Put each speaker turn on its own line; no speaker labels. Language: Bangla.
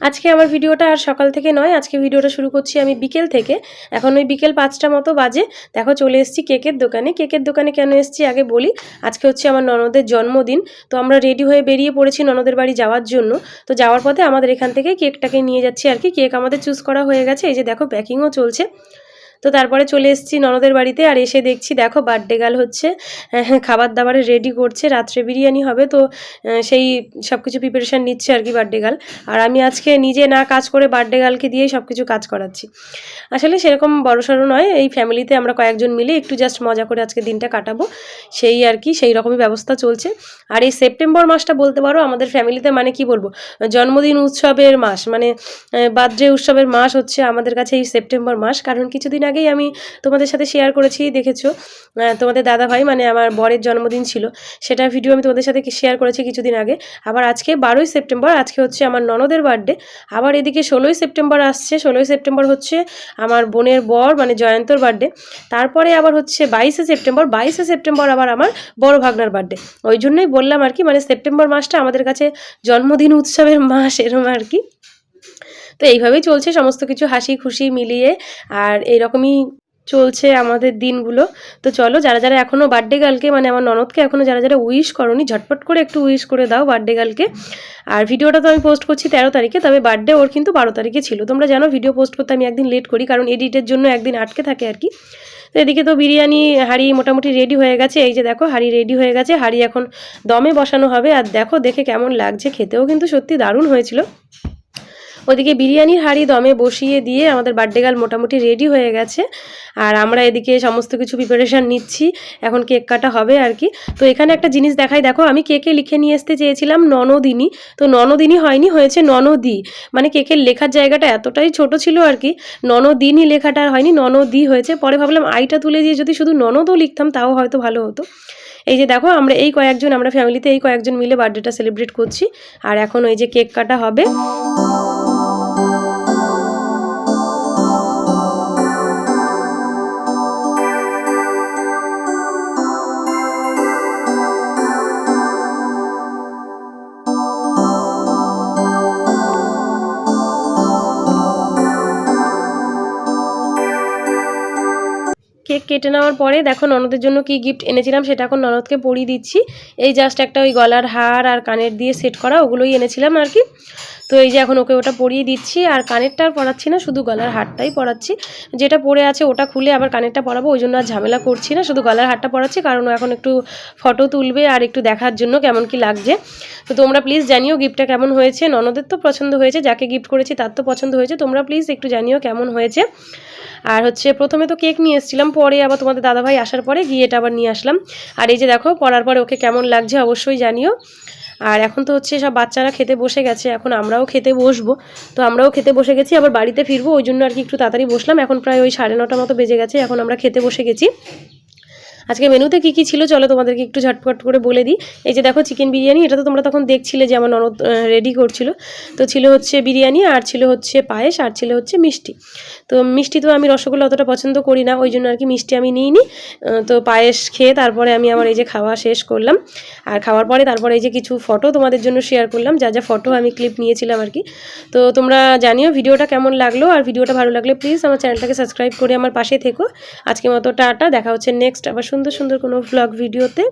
আজকে আমার ভিডিওটা আর সকাল থেকে নয়, আজকে ভিডিওটা শুরু করছি আমি বিকেল থেকে। এখন ওই বিকেল পাঁচটা মতো বাজে। দেখো চলে এসেছি কেকের দোকানে। কেকের দোকানে কেন এসেছি আগে বলি? আজকে হচ্ছে আমার ননদের জন্মদিন। তো আমরা রেডি হয়ে বেরিয়ে পড়েছি ননদের বাড়ি যাওয়ার জন্য। তো যাওয়ার পথে আমাদের এখান থেকে কেকটাকে নিয়ে যাচ্ছি আর কি। কেক আমাদের চুজ করা হয়ে গেছে। এই যে দেখো প্যাকিংও চলছে। তো তারপরে চলে এসেছি ননদের বাড়িতে আর এসে দেখছি দেখো বার্থডে গাল হচ্ছে হ্যাঁ, খাবার দাবারে রেডি করছে রাত্রে বিরিয়ানি হবে তো সেই সব কিছু প্রিপারেশান নিচ্ছে আর কি বার্থডে গাল আর আমি আজকে নিজে না কাজ করে বার্থডে গালকে দিয়েই সব কিছু কাজ করাচ্ছি। আসলে সেরকম বড়সড় নয় এই ফ্যামিলিতে আমরা কয়েকজন মিলে একটু জাস্ট মজা করে আজকে দিনটা কাটাবো সেই আর কি সেই রকমই ব্যবস্থা চলছে। আর এই সেপ্টেম্বর মাসটা বলতে পারো আমাদের ফ্যামিলিতে মানে কি বলব জন্মদিন উৎসবের মাস মানে বার্থডে উৎসবের মাস হচ্ছে আমাদের কাছে এই সেপ্টেম্বর মাস কারণ কিছুদিন আগেই আমি তোমাদের সাথে শেয়ার করেছি, দেখেছ? তোমাদের দাদা ভাই মানে আমার বরের জন্মদিন ছিল, সেটা ভিডিও আমি তোমাদের সাথে শেয়ার করেছি কিছুদিন আগে। আবার আজকে বারোই সেপ্টেম্বর, আজকে হচ্ছে আমার ননদের বার্থডে আবার এদিকে ষোলোই সেপ্টেম্বর আসছে, ষোলোই সেপ্টেম্বর হচ্ছে আমার বোনের বর মানে জয়ন্তর বার্থডে তারপরে আবার হচ্ছে বাইশে সেপ্টেম্বর বাইশে সেপ্টেম্বর আবার আমার বড় ভাগনার বার্থডে ওই জন্যই বললাম আর কি মানে সেপ্টেম্বর মাসটা আমাদের কাছে জন্মদিন উৎসবের মাস, এরম আর কি। তো এইভাবেই চলছে, সমস্ত কিছু হাসি খুশি মিলিয়ে আর এইরকমই চলছে আমাদের দিনগুলো। তো চলো, যারা যারা এখনও বার্থডে গার্লকে মানে আমার ননদকে এখনও যারা যারা উইশ করনি, ঝটপট করে একটু উইশ করে দাও বার্থডে গার্লকে আর ভিডিওটা তো আমি পোস্ট করছি তেরো তারিখে, তবে বার্থডে ওর কিন্তু বারো তারিখে ছিল। তোমরা জানো ভিডিও পোস্ট করতে আমি একদিন লেট করি, কারণ এডিটের জন্য একদিন আটকে থাকে আর কি। তো এদিকে তো বিরিয়ানি, হাঁড়ি মোটামুটি রেডি হয়ে গেছে। এই যে দেখো, হাঁড়ি রেডি হয়ে গেছে। হাঁড়ি এখন দমে বসানো হবে। আর দেখো, দেখে কেমন লাগছে। খেতেও কিন্তু সত্যি দারুণ হয়েছিল। ওদিকে বিরিয়ানির হাঁড়ি দমে বসিয়ে দিয়ে আমাদের বার্থডে গার্ল মোটামুটি রেডি হয়ে গেছে। আর আমরা এদিকে সমস্ত কিছু প্রিপারেশান নিচ্ছি। এখন কেক কাটা হবে আর কি। তো এখানে একটা জিনিস দেখাই। দেখো, আমি কেকে লিখে নিয়ে আসতে চেয়েছিলাম ননদিনী। তো ননদিনী হয়নি, হয়েছে ননদি। মানে কেকের লেখার জায়গাটা এতটাই ছোট ছিল আর কি। ননদিনী লেখাটা হয়নি, ননদি হয়েছে। পরে ভাবলাম আইটা তুলে দিয়ে যদি শুধু ননদও লিখতাম, তাও হয়তো ভালো হতো। এই যে দেখো, আমরা এই কয়েকজন, আমরা ফ্যামিলিতে এই কয়েকজন মিলে বার্থডেটা সেলিব্রেট করছি। আর এখন ওই যে কেক কাটা হবে। কেটে নেওয়ার পরে দেখো ননদের জন্য কি গিফট এনেছিলাম সেটা এখন ননদকে পরিয়ে দিচ্ছি। এই জাস্ট একটা ওই গলার হার আর কানের দিয়ে সেট করা, ওগুলোই এনেছিলাম আর কি। তো এই যে এখন ওকে ওটা পরিয়ে দিচ্ছি আর কানেরটা আর পরাচ্ছি না, শুধু গলার হারটাই পরাচ্ছি। যেটা পরে আছে ওটা খুলে আবার কানেরটা পরাবো, ওই জন্য আর ঝামেলা করছি না, শুধু গলার হারটা পরাচ্ছি, কারণ ও এখন একটু ফটো তুলবে আর একটু দেখার জন্য কেমন কি লাগছে। তো তোমরা প্লিজ জানিও গিফটটা কেমন হয়েছে, ননদের তো পছন্দ হয়েছে, যাকে গিফট করেছি তার তো পছন্দ হয়েছে, তোমরা প্লিজ একটু জানিও কেমন হয়েছে। আর হচ্ছে প্রথমে তো কেক নিয়ে এসেছিলাম, পরে আবার তোমাদের দাদাভাই আসার পরে গিয়ে এটা আবার নিয়ে আসলাম। আর এই যে দেখো, পরার পরে ওকে কেমন লাগছে অবশ্যই জানিও। আর এখন তো হচ্ছে সব বাচ্চারা খেতে বসে গেছে, এখন আমরাও খেতে বসবো। তো আমরাও খেতে বসে গেছি, আবার বাড়িতে ফিরবো, ওই জন্য আর কি একটু তাড়াতাড়ি বসলাম। এখন প্রায় ওই সাড়ে নটা মতো বেজে গেছে, এখন আমরা খেতে বসে গেছি। আজকে মেনুতে কী কী ছিল চলো তোমাদেরকে একটু ঝটপট করে বলে দিই। এই যে দেখো চিকেন বিরিয়ানি, এটা তো তোমরা তখন দেখছিলে যে আমার ননদ রেডি করছিল। তো ছিল হচ্ছে বিরিয়ানি আর ছিল হচ্ছে পায়েস আর ছিল হচ্ছে মিষ্টি। তো মিষ্টি তো আমি রসগোল্লা অতটা পছন্দ করি না, ওই জন্য আর কি মিষ্টি আমি নিইনি। তো পায়েস খেয়ে তারপরে আমি আমার এই যে খাওয়া শেষ করলাম। আর খাওয়ার পরে তারপরে এই যে কিছু ফটো তোমাদের জন্য শেয়ার করলাম, যা যা ফটো আমি ক্লিপ নিয়েছিলাম আর কি। তো তোমরা জানিও ভিডিওটা কেমন লাগল, আর ভিডিওটা ভালো লাগলে প্লিজ আমার চ্যানেলটাকে সাবস্ক্রাইব করে আমার পাশে থেকো। আজকে মতো টাটা, দেখা হচ্ছে নেক্সট আবার সুন্দর সুন্দর সুন্দর কোনো ব্লগ ভিডিওতে